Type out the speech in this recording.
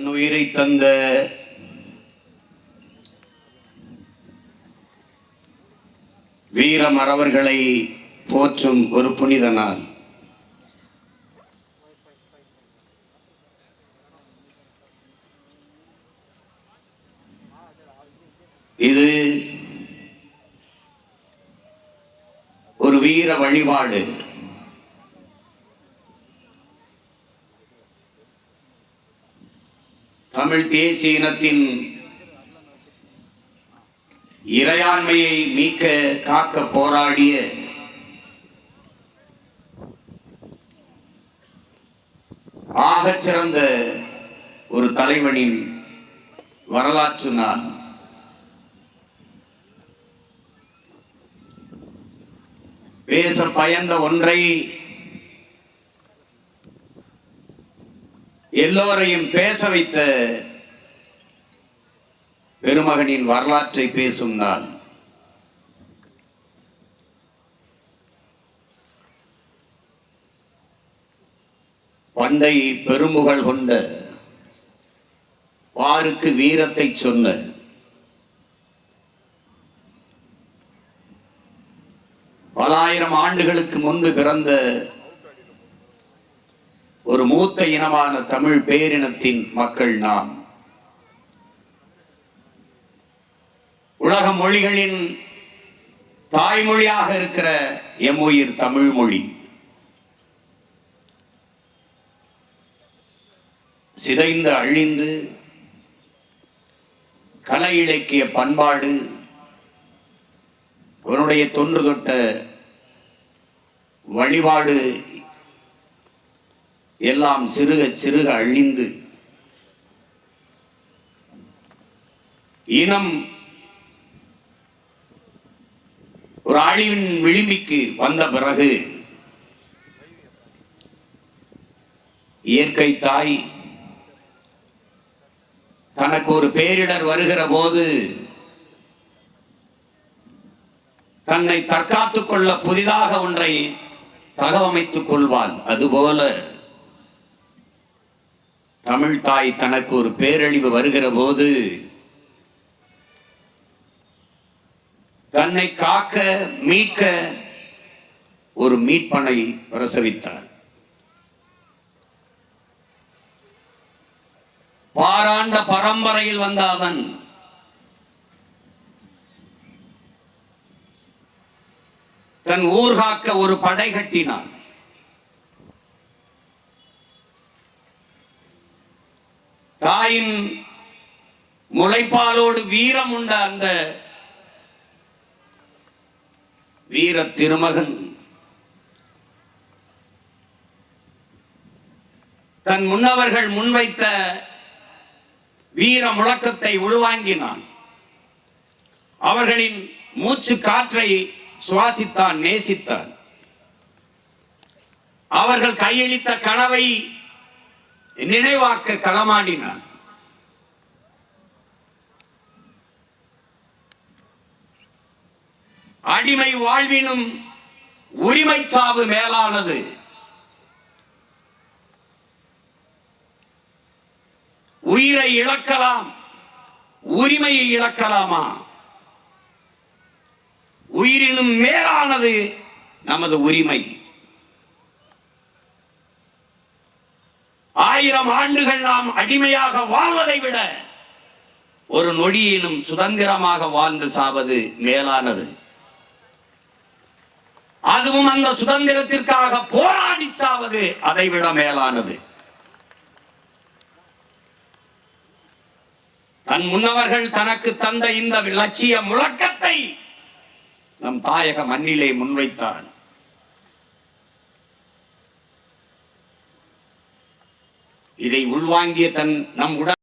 தன்னுயிரை தந்த வீரமறவர்களை போற்றும் ஒரு புனித நாள். இது ஒரு வீர வழிபாடு. தமிழ் தேசிய இனத்தின் இறையாண்மையை மீட்க காக்க போராடிய ஆகச் சிறந்த ஒரு தலைவனின் வரலாற்று நான். பேச பயந்த ஒன்றை எல்லோரையும் பேச வைத்த பெருமகனின் வரலாற்றை பேசும் நான். பண்டை பெரும்புகள் கொண்ட பாருக்கு வீரத்தை சொன்ன பலாயிரம் ஆண்டுகளுக்கு முன்பு பிறந்த மூத்த இனமான தமிழ் பேரினத்தின் மக்கள் நாம். உலக மொழிகளின் தாய்மொழியாக இருக்கிற எம்முயிர் தமிழ் மொழி. சிதைந்து அழிந்து கலை இலக்கிய பண்பாடு அவனுடைய தொன்று தொட்ட வழிபாடு எல்லாம் சிறுக சிறுக அழிந்து. இனம் ஒரு அழிவின் விளிம்பிக்கு வந்த பிறகு இயற்கை தாய் தனக்கு ஒரு பேரிடர் வருகிற போது தன்னை தற்காத்துக் கொள்ள புதிதாக ஒன்றை தகவமைத்துக் கொள்வாள். அதுபோல தமிழ் தாய் தனக்கு ஒரு பேரழிவு வருகிற போது தன்னை காக்க மீட்க ஒரு மீட்பனை பிரசவித்தார். பாராண்ட பரம்பரையில் வந்த அவன் தன் ஊர்காக்க ஒரு படை கட்டினான். தாயின் முளைப்பாலோடு வீரம் உண்ட அந்த வீர திருமகன் தன் முன்னவர்கள் முன்வைத்த வீர முழக்கத்தை உள்வாங்கினான். அவர்களின் மூச்சு காற்றை சுவாசித்தான் நேசித்தான். அவர்கள் கையளித்த கனவை நினைவாக்க களமாடினான். அடிமை வாழ்வினும் உரிமை சாவு மேலானது. உயிரை இழக்கலாம் உரிமையை இழக்கலாமா? உயிரினும் மேலானது நமது உரிமை. ஆயிரம் ஆண்டுகள் நாம் அடிமையாக வாழ்வதை விட ஒரு நொடியினும் சுதந்திரமாக வாழ்ந்து சாவது மேலானது. அதுவும் அந்த சுதந்திரத்திற்காக போராடி சாவது அதை விட மேலானது. தன் முன்னவர்கள் தனக்கு தந்த இந்த லட்சிய முழக்கத்தை நம் தாயக மண்ணிலே முன்வைத்தான். இதை உள்வாங்கிய தன் நம் உடல்